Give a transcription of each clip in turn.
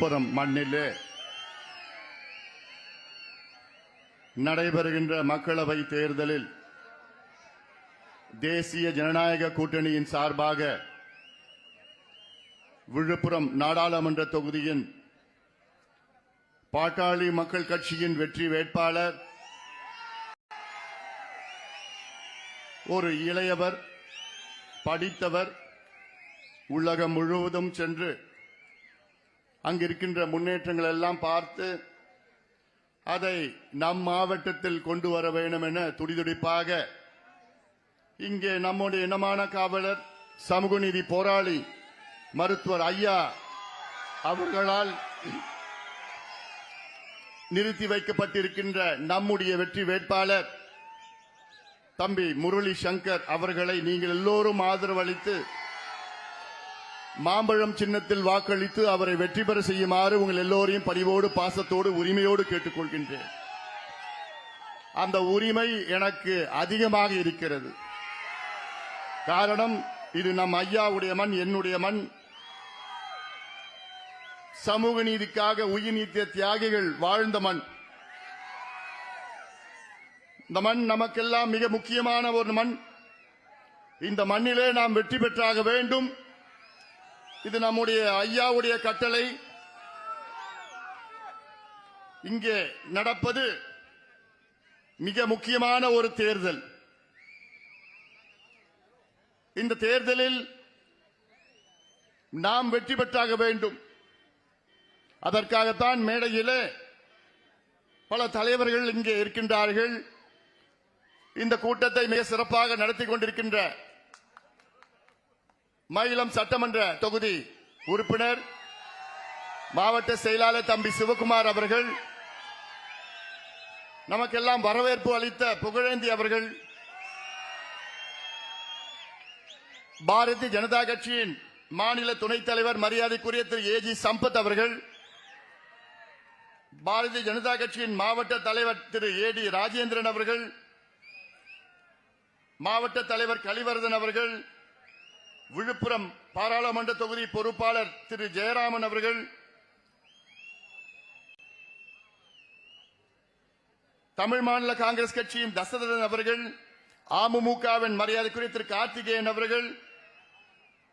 விழுப்புரம் மண்ணிலே நடைபெறுகின்ற மக்களவை தேர்தலில் தேசிய ஜனநாயக கூட்டணியின் சார்பாக விழுப்புரம் நாடாளுமன்ற தொகுதியின் பாட்டாளி மக்கள் கட்சியின் வெற்றி வேட்பாளர் ஒரு இளையவர் படித்தவர் உலகம் முழுவதும் சென்று அங்கு இருக்கின்ற முன்னேற்றங்கள் எல்லாம் பார்த்து அதை நம் மாவட்டத்தில் கொண்டு வர வேண்டும் என துடிதுடிப்பாக இங்கே நம்முடைய இனமான காவலர் சமூக நீதி போராளி மருத்துவர் ஐயா அவர்களால் நிறுத்தி வைக்கப்பட்டிருக்கின்ற நம்முடைய வெற்றி வேட்பாளர் தம்பி முரளி சங்கர் அவர்களை நீங்கள் எல்லோரும் ஆதரவளித்து மாம்பழம் சின்னத்தில் வாக்களித்து அவரை வெற்றி பெற செய்யுமாறு உங்கள் எல்லோரையும் பணிவோடு பாசத்தோடு உரிமையோடு கேட்டுக்கொள்கின்றேன். அந்த உரிமை எனக்கு அதிகமாக இருக்கிறது. காரணம் இது நம் ஐயாவுடைய மண் என்னுடைய மண். சமூக நீதிக்காக உயிர் நீத்திய தியாகிகள் வாழ்ந்த மண். இந்த மண் நமக்கெல்லாம் மிக முக்கியமான ஒரு மண். இந்த மண்ணிலே நாம் வெற்றி பெற்றாக வேண்டும். இது நம்முடைய ஐயாவுடைய கட்டளை. இங்கே நடப்பது மிக முக்கியமான ஒரு தேர்தல். இந்த தேர்தலில் நாம் வெற்றி பெற்றாக வேண்டும். அதற்காகத்தான் மேடையிலே பல தலைவர்கள் இங்கே இருக்கின்றார்கள். இந்த கூட்டத்தை மிக சிறப்பாக நடத்தி கொண்டிருக்கின்ற மயிலம் சட்டமன்ற தொகுதி உறுப்பினர் மாவட்ட செயலாளர் தம்பி சிவகுமார் அவர்கள் நமக்கெல்லாம் வரவேற்பு அளித்த புகழேந்தி அவர்கள் பாரதிய ஜனதா கட்சியின் மாநில துணைத் தலைவர் மரியாதைக்குரிய திரு ஏஜி சம்பத் அவர்கள் பாரதிய ஜனதா கட்சியின் மாவட்ட தலைவர் திரு ஏ டி ராஜேந்திரன் அவர்கள் மாவட்ட தலைவர் கலிவரதன் அவர்கள் விழுப்புரம் பாராளுமன்ற தொகுதி பொறுப்பாளர் திரு ஜெயராமன் அவர்கள் தமிழ் மாநில காங்கிரஸ் கட்சியின் தசரதன் அவர்கள் அமமுகவின் மரியாதைக்குரிய திரு கார்த்திகேயன் அவர்கள்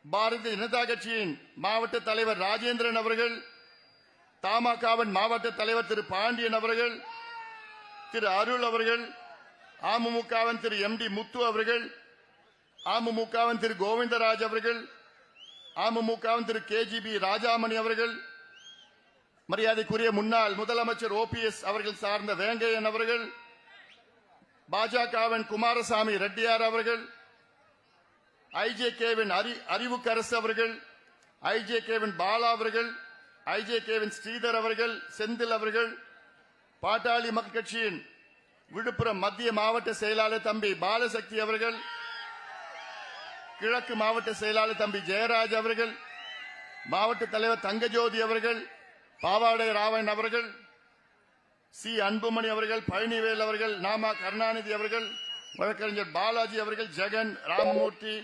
பாரதிய ஜனதா கட்சியின் மாவட்ட தலைவர் ராஜேந்திரன் அவர்கள் தமாகவின் மாவட்ட தலைவர் திரு பாண்டியன் அவர்கள் திரு அருள் அவர்கள் அமமுகவின் திரு எம் டி முத்து அவர்கள் அமமுகவின் திரு கோவிந்தராஜ் அவர்கள் அமமுகவின் திரு கேஜிபி ராஜாமணி அவர்கள் மரியாதைக்குரிய முன்னாள் முதலமைச்சர் ஓபிஎஸ் அவர்கள் சார்ந்த வேங்கையன் அவர்கள் பாஜகவின் குமாரசாமி ரெட்டியார் அவர்கள் ஐஜேகேவின் அறி அறிவுக்கரசு அவர்கள் ஐஜேகேவின் பாலா அவர்கள் ஐஜேகேவின் ஸ்ரீதர் அவர்கள் செந்தில் அவர்கள் பாட்டாளி மக்கள் கட்சியின் விழுப்புரம் மத்திய மாவட்ட செயலாளர் தம்பி பாலசக்தி அவர்கள் கிழக்கு மாவட்ட செயலாளர் தம்பி ஜெயராஜ் அவர்கள் மாவட்ட தலைவர் தங்கஜோதி அவர்கள் பாவாடை ராவன் அவர்கள் சி அன்புமணி அவர்கள் பழனிவேல் அவர்கள் நாமா கருணாநிதி அவர்கள் வழக்கறிஞர் பாலாஜி அவர்கள் ஜெகன் ராமமூர்த்தி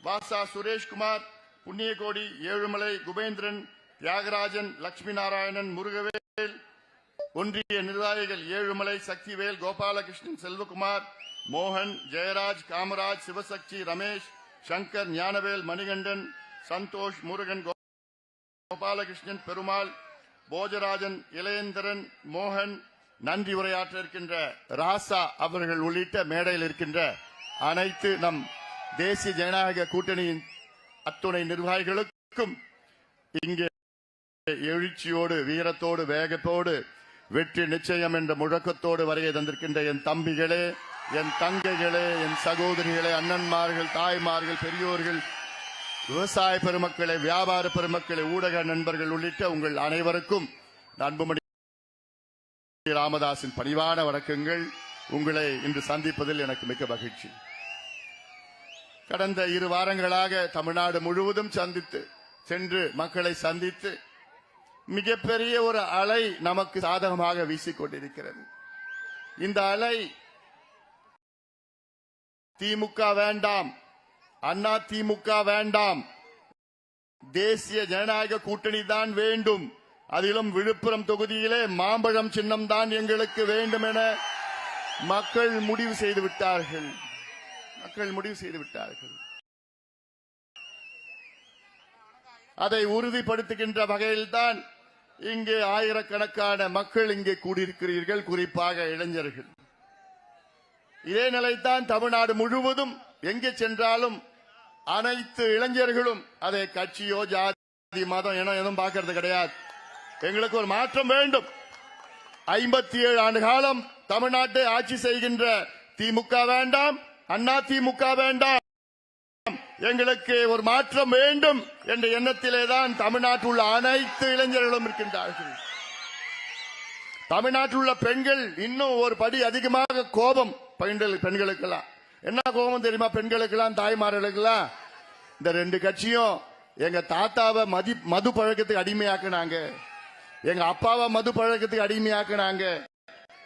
வாசா சுரேஷ்குமார் புண்ணியகோடி ஏழுமலை குபேந்திரன் தியாகராஜன் லட்சுமி நாராயணன் முருகவேல் ஒன்றிய நிர்வாகிகள் ஏழுமலை சக்திவேல் கோபாலகிருஷ்ணன் செல்வகுமார் மோகன் ஜெயராஜ் காமராஜ் சிவசக்தி ரமேஷ் சங்கர் ஞானவேல் மணிகண்டன் சந்தோஷ் முருகன் கோபாலகிருஷ்ணன் பெருமாள் போஜராஜன் இளையந்திரன் மோகன் நன்றி உரையாற்ற இருக்கின்ற ராசா அவர்கள் உள்ளிட்ட மேடையில் இருக்கின்ற அனைத்து நம் தேசிய ஜனநாயக கூட்டணியின் அத்துணை நிர்வாகிகளுக்கும் இங்கே எழுச்சியோடு வீரத்தோடு வேகத்தோடு வெற்றி நிச்சயம் என்ற முழக்கத்தோடு வருகை தந்திருக்கின்ற என் தம்பிகளே என் தங்கைகளே என் சகோதரிகளே அண்ணன்மார்கள் தாய்மார்கள் பெரியோர்கள் விவசாய பெருமக்களை வியாபார பெருமக்களை ஊடக நண்பர்கள் உள்ளிட்ட உங்கள் அனைவருக்கும் அன்புமணி ராமதாசின் பணிவான வணக்கங்கள். உங்களை இன்று சந்திப்பதில் எனக்கு மிக்க மகிழ்ச்சி. கடந்த இரு வாரங்களாக தமிழ்நாடு முழுவதும் சந்தித்து சென்று மக்களை சந்தித்து மிகப்பெரிய ஒரு அலை நமக்கு சாதகமாக வீசிக்கொண்டிருக்கிறது. இந்த அலை திமுக வேண்டாம். அண்ணா திமுக வேண்டாம். தேசிய ஜனநாயக கூட்டணி தான் வேண்டும். அதிலும் விழுப்புரம் தொகுதியிலே மாம்பழம் சின்னம் தான் எங்களுக்கு வேண்டும் என மக்கள் முடிவு செய்து விட்டார்கள். மக்கள் முடிவு செய்து விட்டார்கள். அதை உறுதிப்படுத்துகின்ற வகையில்தான் இங்கே ஆயிரக்கணக்கான மக்கள் இங்கே கூடியிருக்கிறீர்கள். குறிப்பாக இளைஞர்கள். இதே நிலைத்தான் தமிழ்நாடு முழுவதும் எங்கே சென்றாலும் அனைத்து இளைஞர்களும் அதை கட்சியோ ஜாதி மதம் என எதுவும் பார்க்கறது கிடையாது. எங்களுக்கு ஒரு மாற்றம் வேண்டும். ஐம்பத்தி ஏழு ஆண்டு காலம் தமிழ்நாட்டை ஆட்சி செய்கின்ற திமுக வேண்டாம் அண்ணா திமுக வேண்டாம். எங்களுக்கு ஒரு மாற்றம் வேண்டும் என்ற எண்ணத்திலே தான் தமிழ்நாட்டில் உள்ள அனைத்து இளைஞர்களும் இருக்கின்றார்கள். தமிழ்நாட்டில் உள்ள பெண்கள் இன்னும் ஒரு படி அதிகமாக கோபம் பெண்கள் பெண்களுக்கெல்லாம். என்ன கோபம் தெரியுமா? பெண்களுக்கெல்லாம் தாய்மார்களுக்கெல்லாம்? இந்த ரெண்டு கட்சியும் எங்க தாத்தாவை மதி மது பழக்கத்துக்கு அடிமையாக்குனாங்க. எங்க அப்பாவை மது பழக்கத்துக்கு அடிமையாக்குனாங்க.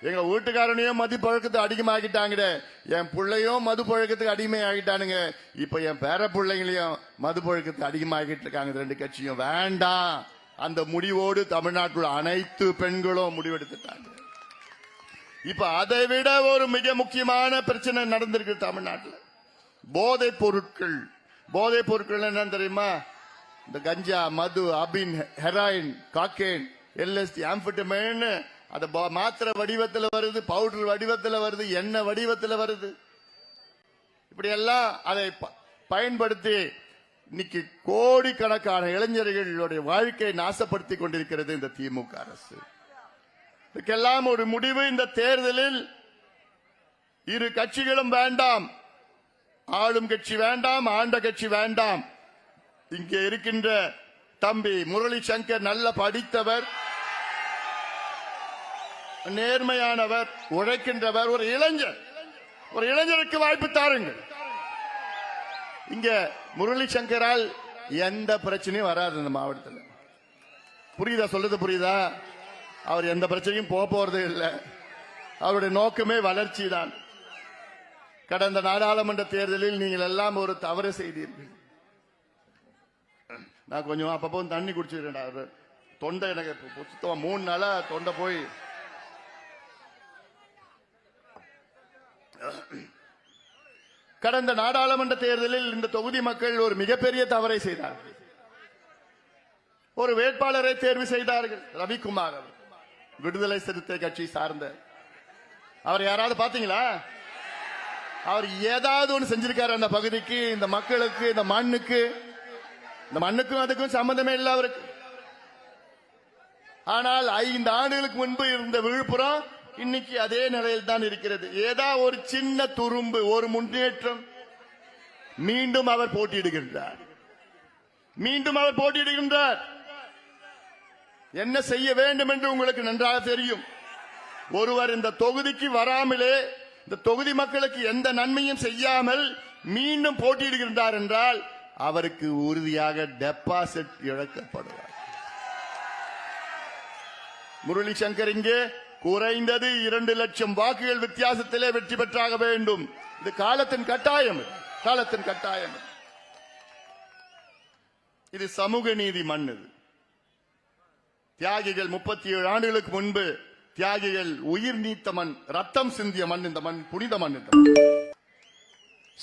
எங்க வீட்டுக்காரனையும் மது பழக்கத்தை அடிமையாக்கிட்டாங்கடே. என் பிள்ளையும் மது பழக்கத்துக்கு அடிமையாகிட்டானுங்க. இப்ப என் பேர பிள்ளைங்களையும் மது பழக்கத்தை அடிமையாகிட்டு இருக்காங்க ரெண்டு கட்சியும். வேண்டாம். அந்த முடிவோடு தமிழ்நாட்டில் அனைத்து பெண்களும் முடிவெடுத்துட்டாங்க. இப்ப அதை விட ஒரு மிக முக்கியமான பிரச்சனை நடந்திருக்கு தமிழ்நாட்டில். போதை பொருட்கள். போதை பொருட்கள் என்ன தெரியுமா? இந்த கஞ்சா மது அபின் ஹெராயின் காக்கேன் எல்எஸ்டி ஆம்பட்டமைன் அது பா- மாத்திரை வடிவத்தில் வருது பவுடர் வடிவத்தில் வருது எண்ணெய் வடிவத்தில் வருது. இப்படி எல்லாம் அதை ப- பயன்படுத்தி இன்னைக்கு கோடிக்கணக்கான இளைஞர்களுடைய வாழ்க்கையை நாசப்படுத்தி கொண்டிருக்கிறது இந்த திமுக அரசு. இதுக்கெல்லாம் ஒரு முடிவு இந்த தேர்தலில். இரு கட்சிகளும் வேண்டாம். ஆளும் கட்சி வேண்டாம் ஆண்ட கட்சி வேண்டாம். இங்கே இருக்கின்ற தம்பி முரளி சங்கர் நல்ல படித்தவர். நேர்மையானவர் உழைக்கின்றவர் ஒரு இளைஞர். ஒரு இளைஞருக்கு வாய்ப்பு தாருங்கள். இங்க முரளி சங்கரால் எந்த பிரச்சனையும் வராது இந்த மாவட்டத்தில். புரியுதா? சொல்றது புரியுதா? அவர் எந்த பிரச்சனையும் போக போறதே இல்லை. அவருடைய நோக்கமே வளர்ச்சி தான் கடந்த நாடாளுமன்ற தேர்தலில் நீங்கள் எல்லாம் ஒரு தவறு செய்தீர்கள். நான் கொஞ்சம் அப்பப்போ தண்ணி குடிச்சிருக்கேன் அவர் தொண்டை எனக்கு இப்ப மூணு நாளா தொண்டை போய் கடந்த நாடாளுமன்ற தேர்தலில் இந்த தொகுதி மக்கள் ஒரு மிகப்பெரிய தவறை செய்தார்கள். ஒரு வேட்பாளரை தேர்வு செய்தார்கள். ரவிக்குமார் அவர். விடுதலை சிறுத்தை கட்சி சார்ந்த. அவர் யாராவது பாத்தீங்களா அவர் ஏதாவது ஒன்று செஞ்சிருக்காரு அந்த பகுதிக்கு இந்த மக்களுக்கு இந்த மண்ணுக்கு. இந்த மண்ணுக்கும் அதுக்கும் சம்பந்தமே இல்லை அவருக்கு. ஆனால் ஐந்து ஆண்டுகளுக்கு முன்பு இருந்த விழுப்புரம் இன்னைக்கு அதே நிலையில் தான் இருக்கிறது. ஏதா ஒரு சின்ன துரும்பு ஒரு முன்னேற்றம் மீண்டும் அவர் போட்டியிடுகின்றார். மீண்டும் அவர் போட்டியிடுகின்றார். என்ன செய்ய வேண்டும் என்று உங்களுக்கு நன்றாக தெரியும். ஒருவர் இந்த தொகுதிக்கு வராமலே இந்த தொகுதி மக்களுக்கு எந்த நன்மையும் செய்யாமல் மீண்டும் போட்டியிடுகின்றார் என்றால் அவருக்கு உறுதியாக டெபாசிட் இழக்கப்படுவார். முரளி சங்கர் இங்கே குறைந்தது இரண்டு லட்சம் வாக்குகள் வித்தியாசத்திலே வெற்றி பெற்றாக வேண்டும். இது காலத்தின் கட்டாயம் காலத்தின் கட்டாயம் இது. இது சமூக நீதி மண் இது. தியாகிகள் முப்பத்தி ஏழு ஆண்டுகளுக்கு முன்பு தியாகிகள் உயிர் நீத்த மண் ரத்தம் சிந்திய மண் இந்த மண் புனித மண் இந்த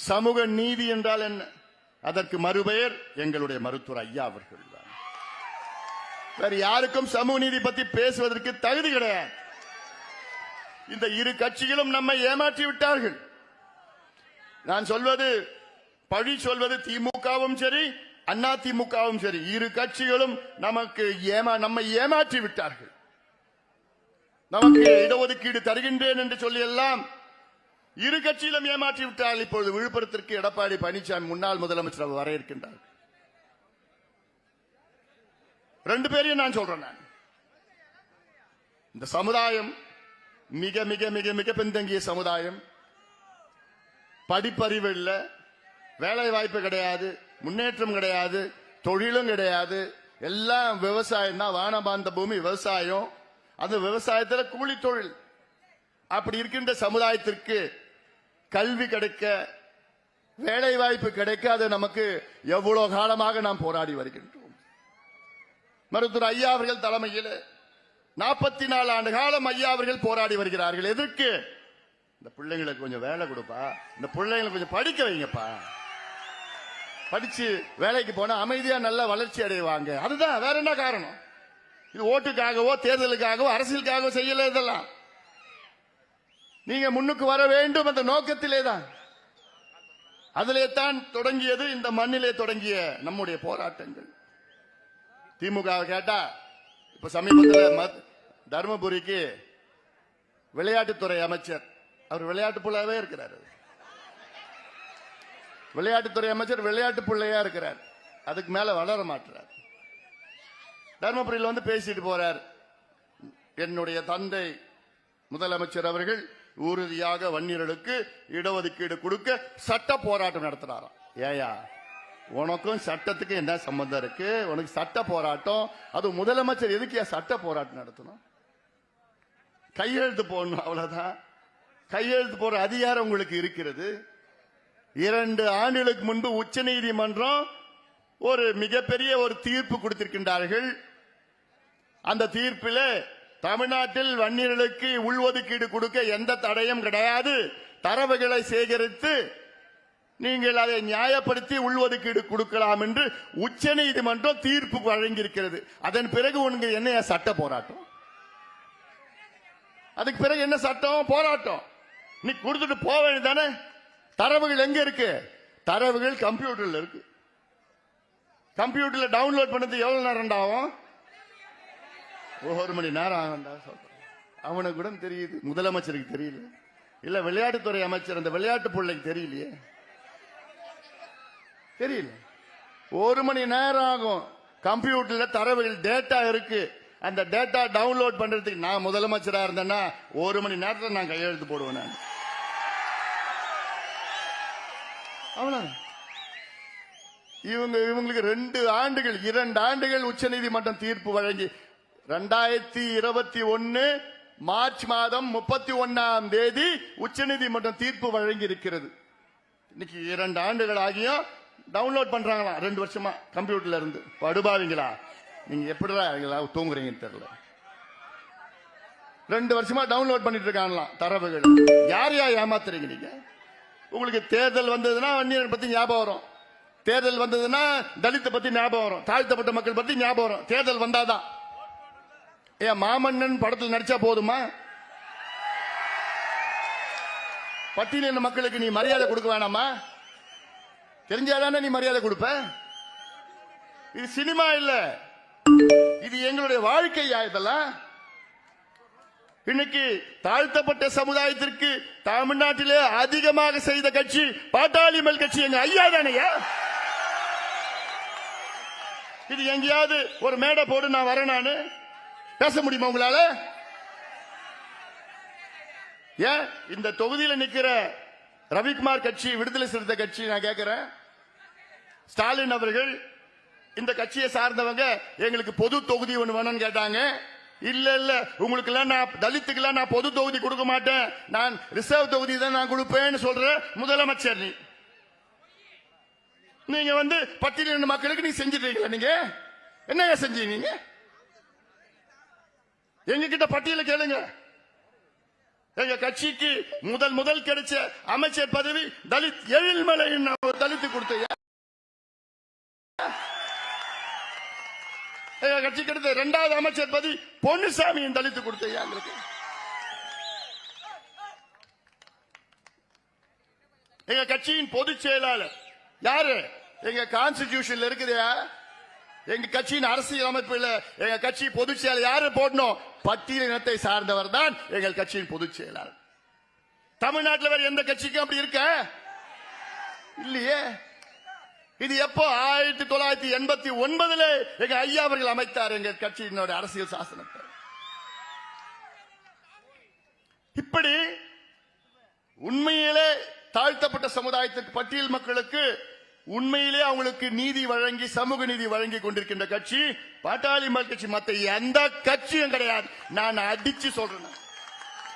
சமூக நீதி என்றால் என்ன? அதற்கு மறுபெயர் எங்களுடைய மருத்துவர் ஐயா அவர்கள் தான். வேற யாருக்கும் சமூக நீதி பத்தி பேசுவதற்கு தகுதி கிடையாது. இந்த இரு கட்சிகளும் நம்மை ஏமாற்றி விட்டார்கள். நான் சொல்வது பழி சொல்வது திமுகவும் சரி அண்ணா திமுகவும் சரி இரு கட்சிகளும் நமக்கு ஏமா நம்மை ஏமாற்றி விட்டார்கள். நமக்கு இடஒதுக்கீடு தருகின்றேன் என்று சொல்லி எல்லாம் இரு கட்சியிலும் ஏமாற்றி விட்டார்கள் இப்பொழுது விழுப்புரத்திற்கு எடப்பாடி பழனிசாமி முன்னாள் முதலமைச்சர் வர இருக்கின்றார் ரெண்டு பேரையும் நான் சொல்றேன் நான். இந்த சமுதாயம் மிக மிக மிக மிக பின்தங்கிய சமுதாயம். படிப்பறிவு இல்ல வேலை வாய்ப்பு கிடையாது. முன்னேற்றம் கிடையாது தொழிலும் கிடையாது. எல்லாம் விவசாயம் தான் வானபாந்த பூமி விவசாயம். அந்த விவசாயத்துல கூலி தொழில் அப்படி இருக்கின்ற சமுதாயத்திற்கு கல்வி கிடைக்க வேலை வாய்ப்பு கிடைக்க அது நமக்கு எவ்வளவு காலமாக நாம் போராடி வருகின்றோம். மருத்துவர் ஐயா அவர்கள் தலைமையில் நாற்பத்தி நாலு ஆண்டு காலம் ஐயா அவர்கள் போராடி வருகிறார்கள். எதற்கு? இந்த பிள்ளைங்களுக்கு கொஞ்சம் வேலை கொடுப்பா. இந்த பிள்ளைங்களுக்கு கொஞ்சம் படிக்க வைங்கப்பா. படிச்சு வேலைக்கு போனா அமைதியா நல்லா வளர்ச்சி அடைவாங்க. அதுதான் வேற என்ன காரணம்? இது ஓட்டுக்காகவோ தேர்தலுக்காகவோ அரசியலுக்காகவோ செய்யல இதெல்லாம். நீங்க முன்னுக்கு வர வேண்டும் அந்த நோக்கத்திலே தான். அதிலே தான் தொடங்கியது இந்த மண்ணிலே தொடங்கிய நம்முடைய போராட்டங்கள். திமுக கேட்டா இப்ப சமீபத்தில் மத்- தருமபுரிக்கு விளையாட்டுத்துறை அமைச்சர். அவர் விளையாட்டு போலவே இருக்கிறார். விளையாட்டுத்துறை அமைச்சர் விளையாட்டு பிள்ளையா இருக்கிறார். அதுக்கு மேல வளர மாட்டார் தர்மபுரியில் வந்து பேசிட்டு போறார். என்னுடைய தந்தை முதலமைச்சர் அவர்கள் உறுதியாக வன்னியர்களுக்கு இடஒதுக்கீடு கொடுக்க சட்ட போராட்டம் நடத்துறாராம். ஏயா உனக்கும் சட்டத்துக்கு என்ன சம்பந்தம் இருக்கு? உனக்கு சட்ட போராட்டம் அது முதலமைச்சர் எதுக்கு ஏன் சட்ட போராட்டம் நடத்தணும்? கையெழுத்து போடணும் அவ்வளவுதான். கையெழுத்து போற அதிகாரம் உங்களுக்கு இருக்கிறது. இரண்டு ஆண்டுகளுக்கு முன்பு உச்சநீதிமன்றம் ஒரு மிகப்பெரிய ஒரு தீர்ப்பு கொடுத்திருக்கின்றார்கள். அந்த தீர்ப்பில் தமிழ்நாட்டில் வன்னியர்களுக்கு உள்ஒதுக்கீடு கொடுக்க எந்த தடையும் கிடையாது. தரவுகளை சேகரித்து நீங்கள் அதை நியாயப்படுத்தி உள்ஒதுக்கீடு கொடுக்கலாம் என்று உச்ச நீதிமன்றம் தீர்ப்பு வழங்கியிருக்கிறது. அதன் பிறகு உனக்கு என்ன சட்ட போராட்டம்? அதுக்கு பிறகு என்ன சட்டம்? போராட்டம். நீ கொடுத்துட்டு போக வேண்டியதானே தரவுகள் எங்க இருக்கு? தரவுகள் கம்ப்யூட்டர்ல இருக்கு. கம்ப்யூட்டர்ல டவுன்லோட் பண்ணது எவ்வளவு நேரம் ஆகும்? ஒரு மணி நேரம் ஆகும்டா சொல்றேன். அவனுக்கு கூட தெரியுது. முதலமைச்சருக்கு தெரியல. இல்ல விளையாட்டுத்துறை அமைச்சர் அந்த விளையாட்டு பிள்ளைக்கு தெரியலையே. தெரியல. ஒரு மணி நேரம் ஆகும். கம்ப்யூட்டர்ல தரவுகள் டேட்டா இருக்கு. அந்த டேட்டா டவுன்லோட் பண்றதுக்கு நான் முதலமைச்சரா இருந்தேன்னா ஒரு மணி நேரத்தில் நான் கையெழுத்து போடுவேன் நான். அவ்வளவுதான்? இவங்க இவங்களுக்கு ரெண்டு ஆண்டுகள் இரண்டு ஆண்டுகள் உச்சநீதிமன்றம் தீர்ப்பு வழங்கி ரெண்டாயிரத்தி இருபத்தி ஒன்னு மார்ச் மாதம் முப்பத்தி ஒன்னாம் தேதி உச்சநீதிமன்றம் தீர்ப்பு வழங்கி இருக்கிறது இன்னைக்கு இரண்டு ஆண்டுகள் ஆகியும் டவுன்லோட் பண்றாங்களா? ரெண்டு வருஷமா கம்ப்யூட்டர்ல இருந்து. படுபாவீங்களா? நீங்க எப்படிதான் தூங்குறீங்கன்னு தெரியல. ரெண்டு வருஷமா டவுன்லோட் பண்ணிட்டு இருக்காங்களாம் தரவுகள். யார் யார் ஏமாத்துறீங்க நீங்க? உங்களுக்கு தேர்தல் வந்ததுன்னா வன்னியர் பத்தி ஞாபகம் வரும். தேர்தல் வந்ததுன்னா தலித்தை பத்தி ஞாபகம் வரும். தாழ்த்தப்பட்ட மக்கள் பத்தி ஞாபகம் வரும். தேர்தல் வந்தாதான். ஏன் மாமன்னன் படத்தில் நடிச்சா போதுமா? பட்டியலின மக்களுக்கு நீ மரியாதை கொடுக்க வேணாமா? தெரிஞ்சாதானே நீ மரியாதை கொடுப்ப? இது சினிமா இல்ல. இது எங்களுடைய வாழ்க்கையா இதெல்லாம். இன்னைக்கு தாழ்த்தப்பட்ட சமுதாயத்திற்கு தமிழ்நாட்டிலே அதிகமாக செய்த கட்சி பாட்டாளி மல் கட்சி. எங்க ஐயா தானையா இது எங்கேயாவது ஒரு மேடை போடு நான் வரேன் நானு. பேச முடியுமா உங்களால? ஏன்? இந்த தொகுதியில் நிற்கிற ரவிக்குமார் கட்சி விடுதலை சிறுத்தை கட்சி நான் கேட்கிறேன் ஸ்டாலின் அவர்கள் இந்த கட்சியை சார்ந்தவங்க எங்களுக்கு பொது தொகுதி ஒன்று வேணும்னு கேட்டாங்க. இல்ல இல்ல. உங்களுக்கு எல்லாம் நான் தலித்துக்கு எல்லாம் நான் பொது தொகுதி கொடுக்க மாட்டேன். நான் ரிசர்வ் தொகுதி தான் நான் கொடுப்பேன்னு சொல்ற முதலமைச்சர் நீ. நீங்க வந்து பட்டியலின மக்களுக்கு நீ செஞ்சிருக்கீங்களா நீங்க? என்னங்க செஞ்சீங்க? நீங்க எங்க கிட்ட பட்டியல கேளுங்க. எங்க கட்சிக்கு முதல் முதல் கிடைச்ச அமைச்சர் பதவி தலித் எழில்மலை தலித்து கொடுத்த எங்க கட்சி கிடைத்த இரண்டாவது அமைச்சர் பதி பொன்னுசாமியும் தலித்து கொடுத்த எங்களுக்கு. எங்க கட்சியின் பொதுச் செயலாளர். யாரு? எங்க கான்ஸ்டிடியூஷன்ல இருக்குதா. எங்க கட்சியின் அரசியல் அமைப்புல எங்க கட்சி பொதுச் செயலர் யாரு போடணும்? பட்டியலினத்தை சார்ந்தவர் தான் எங்கள் கட்சியின் பொதுச் செயலாளர். தமிழ்நாட்டில் வேற எந்த கட்சிக்கும் அப்படி இருக்க? இல்லையே. இது எப்போ ஆயிரத்தி தொள்ளாயிரத்தி எண்பத்தி ஒன்பதுல எங்க ஐயா அவர்கள் அமைத்தார் எங்க கட்சியினுடைய அரசியல் சாசனத்தை. இப்படி உண்மையிலே தாழ்த்தப்பட்ட சமுதாயத்துக்கு பட்டியல் மக்களுக்கு உண்மையிலே அவங்களுக்கு நீதி வழங்கி சமூக நீதி வழங்கி கொண்டிருக்கின்ற கட்சி பாட்டாளி மக்கள் கட்சி மத்த எந்த கட்சியும் கிடையாது. நான் அடிச்சு சொல்றேன்.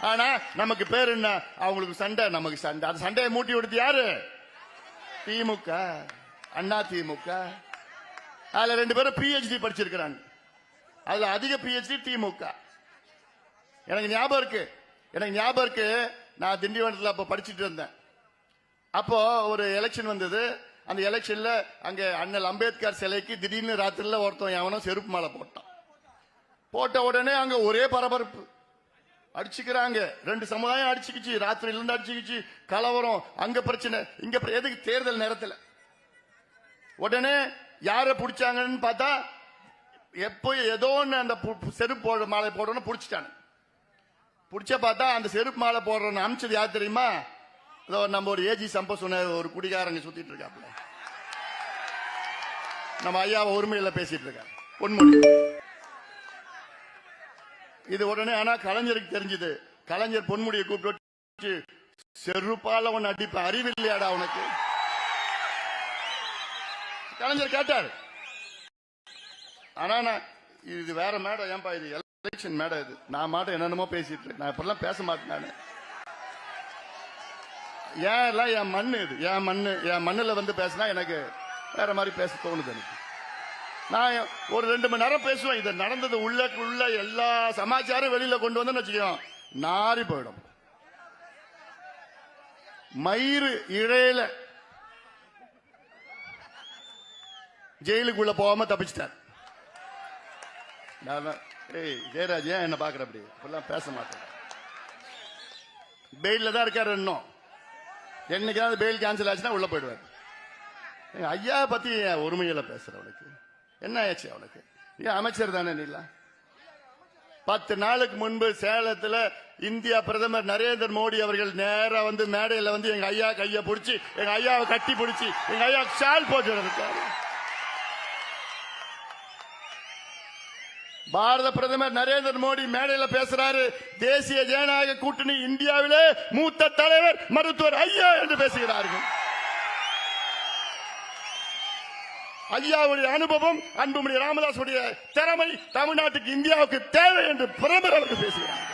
ஆனா நமக்கு பேர் என்ன? அவங்களுக்கு சண்டை நமக்கு சண்டை. அந்த சண்டையை மூட்டி விடுத்து யாரு? திமுக. அண்ணா திமுக. அதுல ரெண்டு பேரும் பிஹெச்டி படிச்சிருக்கிறாங்க. அதுல அதிக பிஹெச்டி திமுக. எனக்கு ஞாபகம் இருக்கு. எனக்கு ஞாபகம் இருக்கு. நான் திண்டிவனத்தில் அப்போ படிச்சிட்டு இருந்தேன். அப்போ ஒரு எலெக்ஷன் வந்தது. அந்த எலெக்ஷன்ல அங்க அண்ணல் அம்பேத்கர் சிலைக்கு திடீர்னு ராத்திரில ஒருத்தன் எவனோ செருப்பு மாலை போட்டான். போட்ட உடனே அங்க ஒரே பரபரப்பு. அடிச்சுக்கிறாங்க. ரெண்டு சமுதாயம் அடிச்சுக்கிச்சு. ராத்திரில இருந்து அடிச்சுக்கிச்சு. கலவரம் அங்க பிரச்சனை. இங்க எதுக்கு தேர்தல் நேரத்துல? உடனே யார புடிச்சாங்கன்னு பார்த்தா எப்போ ஏதோ ஒண்ணு அந்த பு- செருப்பு போட மாலை போடணும்னு புடிச்சிட்டாங்க. புடிச்ச பார்த்தா அந்த செருப்பு மாலை போடுற அமிச்சது யார் தெரியுமா? இதோ நம்ம ஒரு ஏஜி சம்ப சொன்ன ஒரு குடிகாரங்க சுத்திட்டு இருக்காப்புல. நம்ம ஐயாவை உரிமையில பேசிட்டு இருக்காங்க பொன்முடி. இது உடனே ஆனா கலைஞருக்கு தெரிஞ்சது. கலைஞர் பொன்முடியை கூப்பிட்டு செருப்பால உன் அடிப்ப அறிவில்லையாடா உனக்கு? கலைஞர் கேட்டார். ஆனா நான் இது வேற மேடம் ஏன்பா இது எலெக்ஷன் மேடம் இது? நான் மாட்டேன் என்னென்னமோ பேசிட்டு நான் இப்பெல்லாம் பேச மாட்டேன் நான். ஏன் எல்லாம் என் மண்ணு இது? என் மண்ணு என் மண்ணுல வந்து பேசினா எனக்கு வேற மாதிரி பேச தோணுது எனக்கு. நான் ஒரு ரெண்டு மணி நேரம் பேசுவேன். இது நடந்தது உள்ளக்குள்ள எல்லா சமாச்சாரம் வெளியில கொண்டு வந்தேன்னு வச்சுக்கோ நாரி போயிடும். மயிறு இழையில ஜெயிலுக்குள்ள போகாம தப்பிச்சிட்டார். நான் ஏய் ஜெயராஜ் ஏன் என்ன பாக்குற அப்படி? இப்பெல்லாம் பேச மாட்டேன். பெயில்ல தான் இருக்காரு இன்னும். என்னைக்காவது பெயில் கேன்சல் ஆச்சுன்னா உள்ள போயிடுவார். ஐயா பத்தி என் உரிமையில பேசுற அவனுக்கு என்ன ஆயிடுச்சு அவனுக்கு? ஏன் அமைச்சர் தானே நீல பத்து நாளுக்கு முன்பு சேலத்துல இந்தியா பிரதமர் நரேந்திர மோடி அவர்கள் நேரா வந்து மேடையில வந்து எங்க ஐயா கைய பிடிச்சி எங்க ஐயாவை கட்டி பிடிச்சி எங்க ஐயா ஷால் போட்டு இருக்காரு பாரத பிரதமர் நரேந்திர மோடி மேடையில் பேசுறாரு. தேசிய ஜனநாயக கூட்டணி இந்தியாவிலே மூத்த தலைவர் மருத்துவர் ஐயா என்று பேசுகிறார்கள். ஐயாவுடைய அனுபவம் அன்புமணி ராமதாசுடைய திறமை தமிழ்நாட்டுக்கு இந்தியாவுக்கு தேவை என்று பிரதமர் அவர்கள் பேசுகிறார்.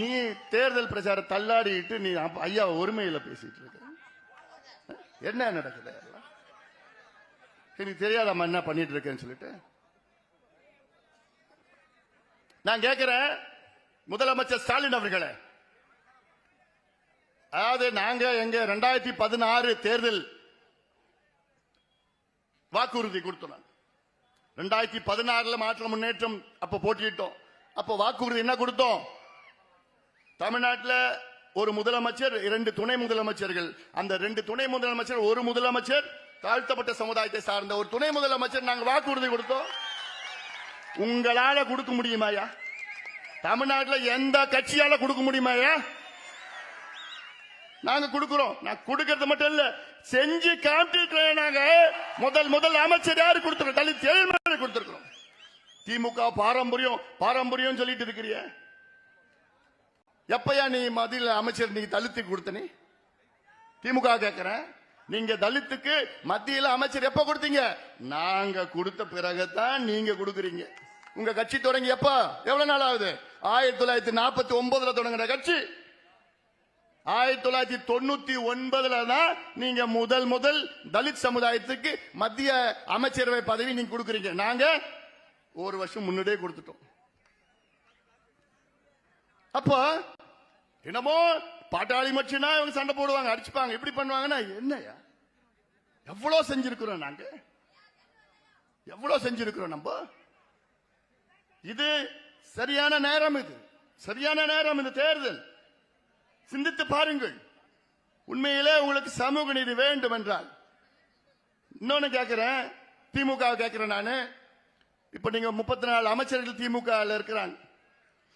நீ தேர்தல் பிரச்சாரம் தள்ளாடிட்டு நீ ஐயா ஒருமையில பேசிட்டு இருக்க. என்ன நடக்குது? எல்லாம் எனக்கு தெரியாதம்மா என்ன பண்ணிட்டு இருக்கேன்னு சொல்லிட்டு. நான் கேட்கிறேன் முதலமைச்சர் ஸ்டாலின் அவர்களே. அதாவது நாங்க எங்க ரெண்டாயிரத்தி பதினாறு தேர்தல் வாக்குறுதி கொடுத்தோம் ரெண்டாயிரத்தி பதினாறுல மாற்ற முன்னேற்றம் அப்ப போட்டிட்டோம் அப்ப வாக்குறுதி என்ன கொடுத்தோம்? தமிழ்நாட்டில் ஒரு முதலமைச்சர் இரண்டு துணை முதலமைச்சர்கள். அந்த ரெண்டு துணை முதலமைச்சர் ஒரு முதலமைச்சர் தாழ்த்தப்பட்ட சமுதாயத்தை சார்ந்த ஒரு துணை முதலமைச்சர் நாங்கள் வாக்குறுதி கொடுத்தோம். உங்களால கொடுக்க முடியுமாயா தமிழ்நாட்டில் எந்த கட்சியால கொடுக்க முடியுமாயா நாங்க கொடுக்கிறோம். நான் கொடுக்கறது மட்டும் இல்ல செஞ்சு காமிட்டு நாங்க. முதல் முதல் அமைச்சர் யாரு கொடுத்துருக்கோம் தலித் செயல்முறை கொடுத்துருக்கோம் திமுக பாரம்பரியம் பாரம்பரியம் சொல்லிட்டு இருக்கிறிய. எப்பயா நீ மதியில் அமைச்சர் நீ தலித்துக்கு கொடுத்தனி திமுக கேட்கிறேன் நீங்க தலித்துக்கு மத்தியில் அமைச்சர் எப்ப கொடுத்தீங்க? நாங்க கொடுத்த பிறகுதான் நீங்க கொடுக்குறீங்க. உங்க கட்சி தொடங்கி எப்ப எவ்வளவு நாள் ஆகுது? ஆயிரத்தி தொள்ளாயிரத்தி நாற்பத்தி ஒன்பதுல தொடங்குற கட்சி. ஆயிரத்தி தொள்ளாயிரத்தி தொண்ணூத்தி ஒன்பதுல தான் நீங்க முதல் முதல் தலித் சமுதாயத்துக்கு மத்திய அமைச்சரவை பதவி நீங்க கொடுக்குறீங்க. நாங்க ஒரு வருஷம் முன்னாடியே கொடுத்துட்டோம். அப்ப என்னமோ பாட்டாளி மச்சுனா இவங்க சண்டை போடுவாங்க அடிச்சுப்பாங்க. இப்படி பண்ணுவாங்கன்னா என்னையா எவ்வளவு செஞ்சிருக்கிறோம் நாங்க? எவ்வளவு செஞ்சிருக்கிறோம் நம்ம? இது சரியான நேரம் இது. சரியான நேரம் இந்த தேர்தல். சிந்தித்து பாருங்கள். உண்மையிலே உங்களுக்கு சமூக நீதி வேண்டும் என்றால் இன்னொன்னு கேட்கிறேன் திமுக கேட்கிறேன் நான். இப்ப நீங்க முப்பத்தி நாலு அமைச்சர்கள் திமுக இருக்கிறாங்க.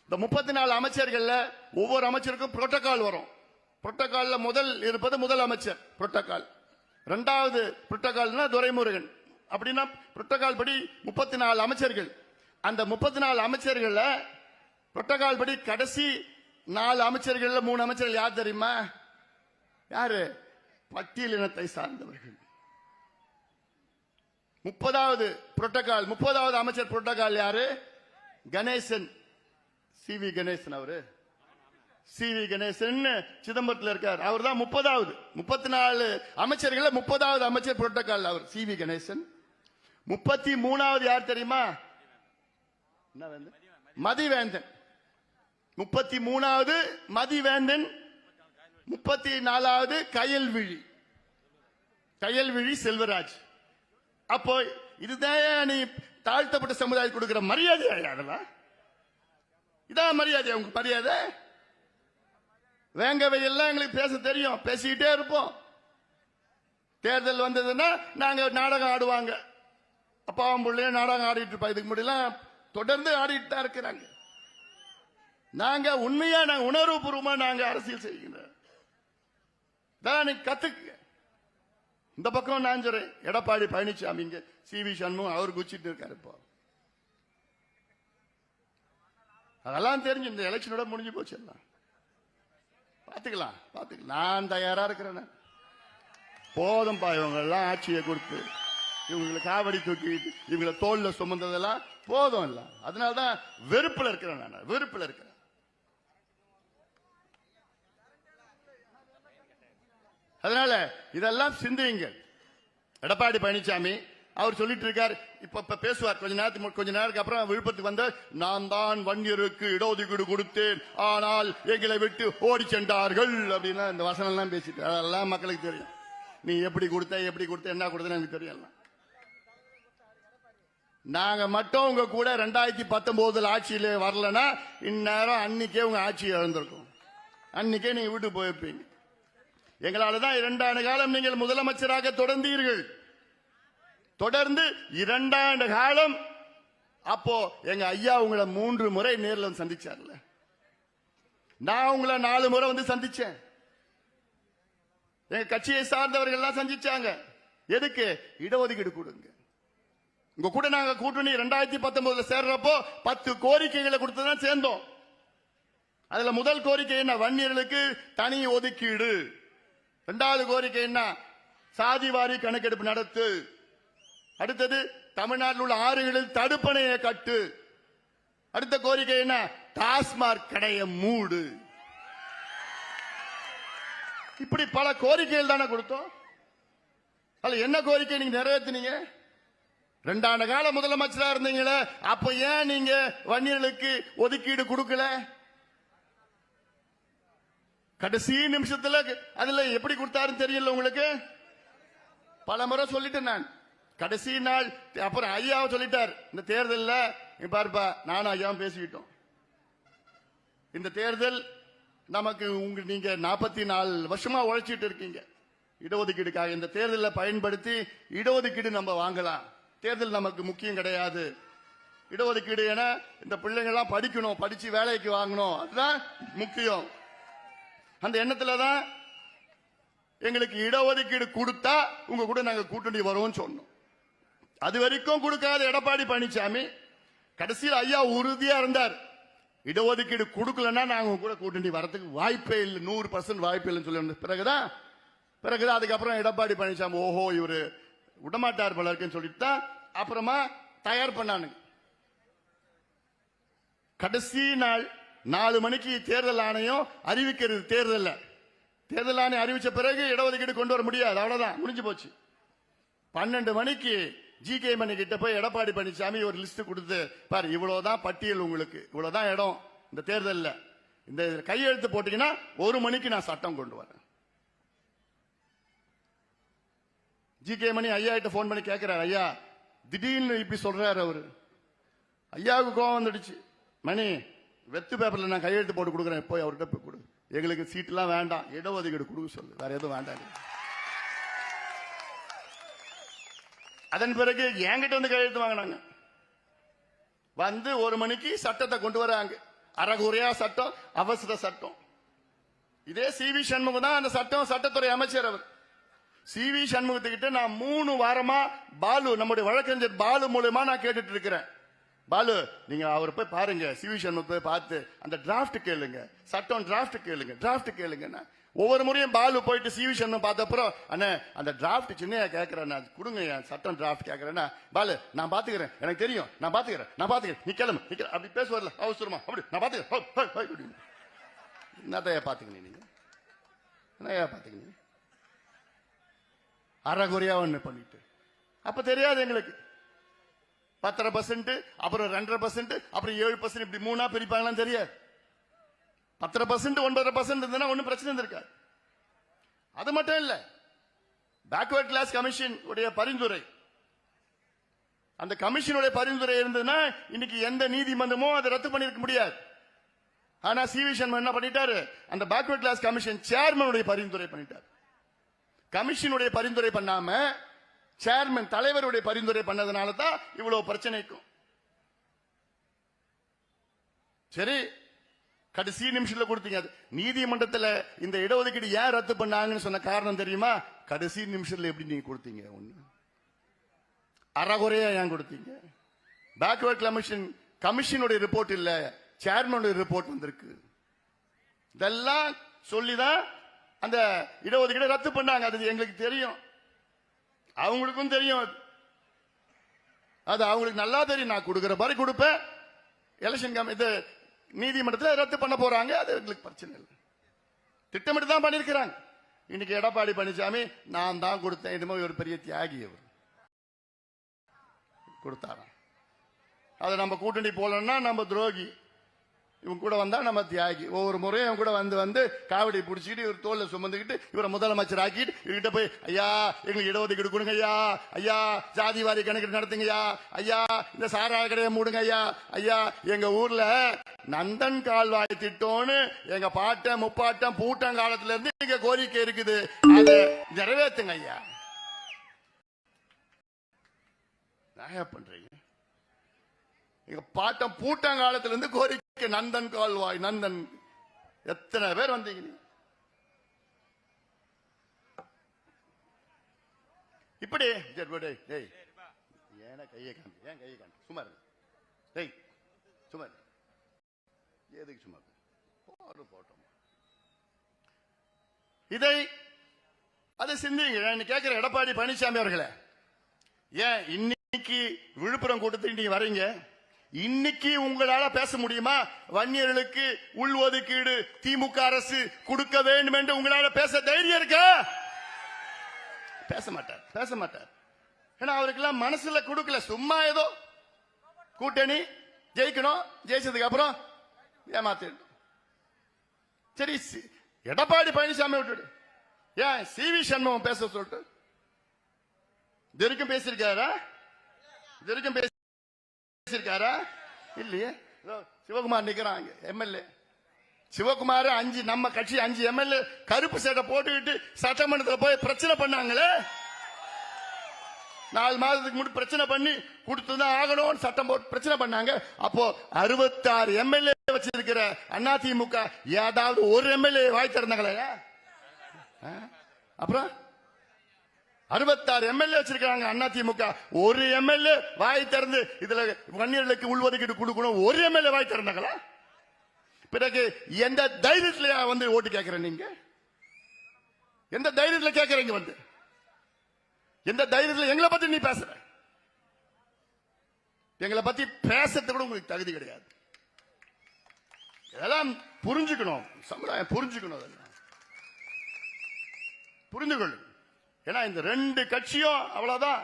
இந்த முப்பத்தி நாலு அமைச்சர்கள்ல ஒவ்வொரு அமைச்சருக்கும் புரோட்டோகால் வரும். புரோட்டோகால்ல முதல் இருப்பது முதல் அமைச்சர் புரோட்டோகால். ரெண்டாவது புரோட்டோகால்னா துரைமுருகன். அப்படின்னா புரோட்டோகால் படி முப்பத்தி நாலு அமைச்சர்கள். அந்த முப்பத்தி நாலு அமைச்சர்கள்ல புரோட்டோகால் படி கடைசி நாலு அமைச்சர்கள்ல மூணு அமைச்சர்கள் யார் தெரியுமா? யாரு? பட்டியலினத்தை சார்ந்தவர்கள். முப்பதாவது புரோட்டோகால் முப்பதாவது அமைச்சர் புரோட்டோகால் யாரு? கணேசன். சி வி கணேசன் அவரு. சி வி கணேசன் சிதம்பரத்தில் இருக்கார். அவர் தான் முப்பதாவது. முப்பத்தி நாலு அமைச்சர்கள் முப்பதாவது அமைச்சர் புரோட்டோகால் அவர். C V Ganesan. முப்பத்தி மூணாவது யார் தெரியுமா? மதிவேந்தன். முப்பத்தி மூணாவது மதிவேந்தன். முப்பத்தி நாலாவது கயல்விழி. கயல்விழி செல்வராஜ். அப்போ இதுதான் நீ தாழ்த்தப்பட்ட சமுதாயம் கொடுக்கிற மரியாதை அதெல்லாம். இதான் மரியாதை உங்க மரியாதை? வேங்கவை எல்லாம் எங்களுக்கு பேச தெரியும். பேசிக்கிட்டே இருப்போம். தேர்தல் வந்ததுன்னா நாங்க நாடகம் ஆடுவாங்க. அப்பாவும் பிள்ளையும் நாடகம் ஆடிட்டு இருப்போம் இதுக்கு முடியலாம் தொடர்ந்து ஆடிட்டு தான் இருக்கிறாங்க. நாங்க உண்மையா நாங்க உணர்வுபூர்வமா நாங்க அரசியல் செய்கிறோம். கத்துக்க. இந்த பக்கம் நான் சொல்றேன். எடப்பாடி பழனிசாமிங்க சி வி சண்முகம் அவர் குச்சிட்டு இருக்காரு இப்போ. அதெல்லாம் தெரிஞ்சு இந்த எலெக்ஷனோட முடிஞ்சு போச்சு எல்லாம். பாத்துக்கலாம் பாத்துக்கலாம் நான் தயாரா இருக்கிறேன். போதும்பா இவங்க எல்லாம் ஆட்சியை கொடுத்து. இவங்களை காவடி தூக்கி இவங்களை தோல்ல சுமந்ததெல்லாம் போதும் இல்ல. அதனாலதான் வெறுப்புல இருக்கிறேன் நான். வெறுப்புல இருக்கிறேன். அதனால இதெல்லாம் சிந்தியுங்கள் எடப்பாடி பழனிசாமி அவர் சொல்லிட்டு இருக்காரு. இப்ப இப்ப பேசுவார். கொஞ்ச நேரத்துக்கு கொஞ்ச நேரத்துக்கு அப்புறம் விழுப்புரத்துக்கு வந்த நான் தான் வன்னியருக்கு இடஒதுக்கீடு கொடுத்தேன். ஆனால் எங்களை விட்டு ஓடி சென்றார்கள். அப்படின்னா இந்த வசனம் எல்லாம் பேசிட்டு அதெல்லாம் மக்களுக்கு தெரியும். நீ எப்படி கொடுத்த எப்படி கொடுத்த என்ன கொடுத்த எனக்கு தெரியல நாங்க மட்டும் உங்க கூட ரெண்டாயிரத்தி பத்தொன்பதுல ஆட்சியில வரலன்னா இந்நேரம் அன்னைக்கே உங்க ஆட்சி இழந்திருக்கும். அன்னைக்கே நீங்க வீட்டு போயிருப்பீங்க. எங்களால தான் இரண்டாண்டு காலம் நீங்கள் முதலமைச்சராக தொடர்ந்தீர்கள். தொடர்ந்து இரண்டாண்டு காலம் அப்போ எங்க ஐயா உங்களை மூன்று முறை நேரில் வந்து சந்திச்சார்ல. நான் உங்களை நாலு முறை வந்து சந்திச்சேன். எங்க கட்சியை சார்ந்தவர்கள் எல்லாம் சந்திச்சாங்க. எதுக்கு? இடஒதுக்கீடு கொடுங்க. உங்க கூட நாங்க கூட்டணி ரெண்டாயிரத்தி பத்தொன்பதுல சேர்றப்போ பத்து கோரிக்கைகளை கொடுத்துதான் சேர்ந்தோம். அதுல முதல் கோரிக்கை என்ன? வன்னியர்களுக்கு தனி ஒதுக்கீடு. இரண்டாவது கோரிக்கை என்ன? சாதிவாரி கணக்கெடுப்பு நடத்து. அடுத்தது தமிழ்நாட்டில் உள்ள ஆறுகளில் தடுப்பணையை கட்டு. அடுத்த கோரிக்கை என்ன? டாஸ்மாக் கடையை மூடு. இப்படி பல கோரிக்கைகள் தானே கொடுத்தோம். அதுல என்ன கோரிக்கை நீங்க நிறைவேற்றினீங்க ரெண்டாண்டு கால முதலமைச்சரா இருந்தீங்களே அப்ப ஏன் நீங்க வன்னியர்களுக்கு ஒதுக்கீடு கொடுக்கல? கடைசி நிமிஷத்துல அதுல எப்படி கொடுத்தாருன்னு தெரியல உங்களுக்கு? பல முறை சொல்லிட்டேன் நான். கடைசி நாள் அப்புறம் ஐயாவை சொல்லிட்டார். இந்த தேர்தலில் பாருப்பா நானும் ஐயாவும் பேசிக்கிட்டோம். இந்த தேர்தல் நமக்கு உங்க நீங்க நாற்பத்தி நாலு வருஷமா உழைச்சிட்டு இருக்கீங்க. இடஒதுக்கீடுக்காக இந்த தேர்தலில் பயன்படுத்தி இடஒதுக்கீடு நம்ம வாங்கலாம். தேர்தல் நமக்கு முக்கியம் கிடையாது. இடஒதுக்கீடு என இந்த பிள்ளைங்கள்லாம் படிக்கணும் படிச்சு வேலைக்கு வாங்கணும். அதுதான் முக்கியம். அந்த எண்ணத்துல தான் எங்களுக்கு இடஒதுக்கீடு கொடுத்தா உங்க கூட நாங்க கூட்டணி வருவோம்னு சொன்னோம். அது வரைக்கும் கொடுக்காத எடப்பாடி பழனிசாமி கடைசியில் ஐயா உறுதியா இருந்தார். இடஒதுக்கீடு கொடுக்கலன்னா நாங்க கூட கூட்டணி வரதுக்கு வாய்ப்பே இல்லை. நூறு பர்சன்ட் வாய்ப்பு இல்லைன்னு சொல்லி பிறகுதான் பிறகுதான் அதுக்கப்புறம் எடப்பாடி பழனிசாமி ஓஹோ இவரு விடமாட்டார் போல இருக்குன்னு சொல்லிட்டு தான் அப்புறமா தயார் பண்ணானுங்க. கடைசி நாள் நாலு மணிக்கு தேர்தல் ஆணையம் அறிவிக்கிறது தேர்தலில். தேர்தல் ஆணையம் அறிவிச்ச பிறகு இடஒதுக்கீடு கொண்டு வர முடியாது. அவ்வளவுதான் முடிஞ்சு போச்சு. பன்னெண்டு மணிக்கு ஜி கே மணி கிட்ட போய் எடப்பாடி பழனிசாமி ஒரு லிஸ்ட் கொடுத்து பாரு இவ்வளவுதான் பட்டியல் உங்களுக்கு. இவ்வளவுதான் இடம் இந்த தேர்தலில். இந்த கையெழுத்து போட்டீங்கன்னா ஒரு மணிக்கு நான் சட்டம் கொண்டு வரேன். ஜி கே மணி ஐயா கிட்ட ஃபோன் பண்ணி கேட்கிறாரு ஐயா திடீர்னு இப்படி சொல்றாரு அவரு. ஐயாவுக்கு கோவம் வந்துடுச்சு. மணி வெத்து பேப்பர்ல நான் கையெழுத்து போட்டு கொடுக்குறேன். போய் அவர்கிட்ட போய் கொடு. எங்களுக்கு சீட்டுலாம் வேண்டாம். இடஒதுக்கீடு கொடுக்க சொல்லு. வேற எதுவும் வேண்டாம் அதன் பிறகு என்கிட்ட வந்து கையெழுத்து வாங்கினாங்க. வந்து ஒரு மணிக்கு சட்டத்தை கொண்டு வராங்க. அறகுறையா சட்டம் அவசர சட்டம். இதே சி வி சண்முகம் தான் அந்த சட்டம் சட்டத்துறை அமைச்சர் அவர். சி வி சண்முகத்துக்கிட்ட நான் மூணு வாரமா பாலு நம்முடைய வழக்கறிஞர் பாலு மூலயமா நான் கேட்டுட்டு இருக்கிறேன் பாலு நீங்க அவர் போய் பாருங்க. சி வி சண்முகம் போய் பார்த்து அந்த டிராஃப்ட் கேளுங்க. சட்டம் டிராஃப்ட் கேளுங்க. டிராஃப்ட் கேளுங்க ஒவ்வொரு முறையும் பாலு போயிட்டு சி வி சண்முகம் பார்த்தப்பறம் அண்ணே அந்த டிராஃப்ட் சின்னையா கேட்கறேன் நான். கொடுங்க என் சட்டம் டிராஃப்ட் கேட்கறேன்னா பாலு நான் பாத்துக்கிறேன். எனக்கு தெரியும். நான் பாத்துக்கிறேன். நான் பாத்துக்கிறேன். நீ கிளம்பு. நீ கிளம்பு. அப்படி பேசுவார்ல அவசரமா. அப்படி நான் பாத்துக்கிறேன். ஹோ, ஹோ, ஹோ, என்னத்தையா பாத்துக்கணும் நீங்க? என்னையா பாத்துக்கணும் அறகுறையா ஒண்ணு பண்ணிட்டு. அப்ப தெரியாது எங்களுக்கு. பத்தரை பர்சன்ட் அப்புறம் ரெண்டரை பர்சன்ட் அப்புறம் ஏழு பர்சன்ட் இப்படி மூணா பிரிப்பாங்களான்னு தெரியாது. பத்தரை பர்சன்ட் ஒன்பதரை பர்சன்ட் இருந்ததுன்னா ஒன்றும் பிரச்சனை இருந்திருக்காது. அது மட்டும் இல்ல பேக்வர்ட் கிளாஸ் கமிஷன் உடைய பரிந்துரை. அந்த கமிஷனுடைய பரிந்துரை இருந்ததுன்னா இன்னைக்கு எந்த நீதிமன்றமும் அதை ரத்து பண்ணிருக்க முடியாது. ஆனா சி வி சண்முகம் என்ன பண்ணிட்டாரு? அந்த பேக்வர்ட் கிளாஸ் கமிஷன் சேர்மனுடைய பரிந்துரை பண்ணிட்டார். கமிஷனுடைய பரிந்துரை பண்ணாம சேர்மன் தலைவருடைய பரிந்துரை பண்ணதுனால தான் இவ்வளவு பிரச்சனைக்கும் சரி கடைசி நிமிஷத்துல கொடுத்தீங்க. அது நீதிமன்றத்தில் இந்த இடஒதுக்கீடு ஏன் ரத்து பண்ணாங்கன்னு சொன்ன காரணம் தெரியுமா? கடைசி நிமிஷத்துல எப்படி நீங்க கொடுத்தீங்க? ஒண்ணு. அறகுறையா ஏன் கொடுத்தீங்க? பேக்வர்ட் கமிஷன் கமிஷனுடைய ரிப்போர்ட் இல்ல சேர்மனுடைய ரிப்போர்ட் வந்திருக்கு. இதெல்லாம் சொல்லிதான் அந்த இடஒதுக்கீடு ரத்து பண்ணாங்க. அது எங்களுக்கு தெரியும். அவங்களுக்கும் தெரியும் அது. அவங்களுக்கு நல்லா தெரியும். நான் கொடுக்குற மாதிரி கொடுப்பேன். எலெக்ஷன் கம் இது நீதிமன்றத்தில் ரத்து பண்ண போறாங்க. அது எங்களுக்கு பிரச்சனை இல்லை. திட்டமிட்டு தான் பண்ணியிருக்கிறாங்க. இன்னைக்கு எடப்பாடி பழனிசாமி நான் தான் கொடுத்தேன். இது மாதிரி ஒரு பெரிய தியாகி அவர் கொடுத்தாராம். அதை நம்ம கூட்டணி போலன்னா நம்ம துரோகி. இவங்க கூட வந்தா நம்ம தியாகி. ஒவ்வொரு முறையும் இவன் கூட வந்து வந்து காவடி பிடிச்சிக்கிட்டு இவர் தோல்ல சுமந்துக்கிட்டு இவரை முதலமைச்சர் ஆக்கிட்டு இவர்கிட்ட போய் ஐயா எங்களுக்கு இடஒதுக்கீடு கொடுங்க ஐயா. ஐயா ஜாதி வாரி கணக்கு நடத்துங்க ஐயா. ஐயா இந்த சாராய கடையை மூடுங்க ஐயா. ஐயா எங்க ஊர்ல நந்தன் கால்வாய் திட்டம்னு எங்க பாட்டன் முப்பாட்டன் பூட்டங்காலத்துல இருந்து இங்க கோரிக்கை இருக்குது. அதை நிறைவேற்றுங்க ஐயா. நாயா பண்றீங்க எங்க பாட்டம் பூட்டங்காலத்துல இருந்து கோரிக்கை நந்தன் கால்வாய் நந்தன். எத்தனை பேர் வந்தீங்க நீ? இப்படி சரி, டேய், டேய். கையை காமி ஏன் கையை காமி சும்மா டேய் சும்மா எதுக்கு சும்மா போடு போட்டோம் இதை அதை சிந்திங்க. நான் கேட்கிற எடப்பாடி பழனிசாமி அவர்களே. ஏன் இன்னைக்கு விழுப்புரம் கூட்டத்துக்கு நீங்க வரீங்க? இன்னைக்கு உங்களால பேச முடியுமா? வன்னியர்களுக்கு உள் ஒதுக்கீடு திமுக அரசு கொடுக்க வேண்டும் என்று உங்களால பேச தைரியம் இருக்கா? பேச மாட்டார் பேச மாட்டார். ஏன்னா அவருக்கெல்லாம் மனசுல கொடுக்கல. சும்மா ஏதோ கூட்டணி ஜெயிக்கணும் ஜெயிச்சதுக்கு அப்புறம் ஏமாத்து சரி எடப்பாடி பழனிசாமி விட்டுடு. ஏன் சி வி சண்முகம் பேச சொல்லிட்டு? இது வரைக்கும் பேசியிருக்காரா? இது வரைக்கும் வச்சிருக்காரா? இல்லையே. சிவகுமார் நிக்கிறாங்க எம்எல்ஏ. சிவகுமார் அஞ்சு நம்ம கட்சி அஞ்சு எம்எல்ஏ கருப்பு சட்டை போட்டுக்கிட்டு சட்டமன்றத்தில் போய் பிரச்சனை பண்ணாங்களே? நாலு மாதத்துக்கு முன்னாடி பிரச்சனை பண்ணி கொடுத்து தான் ஆகணும்னு சட்டம் போட்டு பிரச்சனை பண்ணாங்க. அப்போ அறுபத்தாறு எம்எல்ஏ வச்சிருக்கிற அதிமுக ஏதாவது ஒரு எம்எல்ஏ வாய் திறந்தாங்களா அப்புறம்? அறுபத்தாறு எம்எல்ஏ வச்சிருக்காங்க திமுக. ஒரு எம்எல்ஏ வாய் திறந்து இதுல வன்னியர்களுக்கு உள்ஒதுக்கீடு கொடுக்கணும். ஒரு எம்எல்ஏ வாய் திறந்தாங்களா? பிறகு எந்த தைரியத்துல வந்து ஓட்டு கேட்கிற நீங்க? எந்த தைரியத்துல கேட்கறீங்க வந்து? எந்த தைரியத்துல எங்களை பத்தி நீ பேசுற? எங்களை பத்தி பேசுறது கூட உங்களுக்கு தகுதி கிடையாது. இதெல்லாம் புரிஞ்சுக்கணும். சமுதாயம் புரிஞ்சுக்கணும் அதெல்லாம். புரிந்து கொள்ளுங்க. ஏன்னா இந்த ரெண்டு கட்சியும் அவ்வளவுதான்.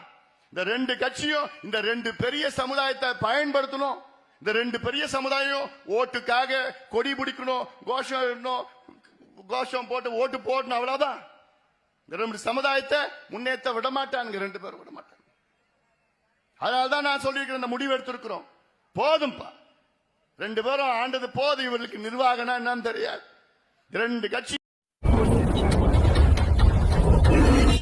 இந்த ரெண்டு கட்சியும் இந்த ரெண்டு பெரிய சமுதாயத்தை பயன்படுத்தணும். இந்த ரெண்டு பெரிய சமுதாயம் ஓட்டுக்காக கொடி பிடிக்கணும் கோஷம் கோஷம் போட்டு ஓட்டு போடணும் அவ்வளவுதான். இந்த ரெண்டு சமுதாயத்தை முன்னேற்ற விட மாட்டாங்க ரெண்டு பேரும் விட மாட்டாங்க அதனாலதான் நான் சொல்லியிருக்கிறேன் இந்த முடிவு எடுத்திருக்கிறோம். போதும்பா. ரெண்டு பேரும் ஆண்டது போதும் இவர்களுக்கு நிர்வாகம்னா என்னன்னு தெரியாது. ரெண்டு கட்சி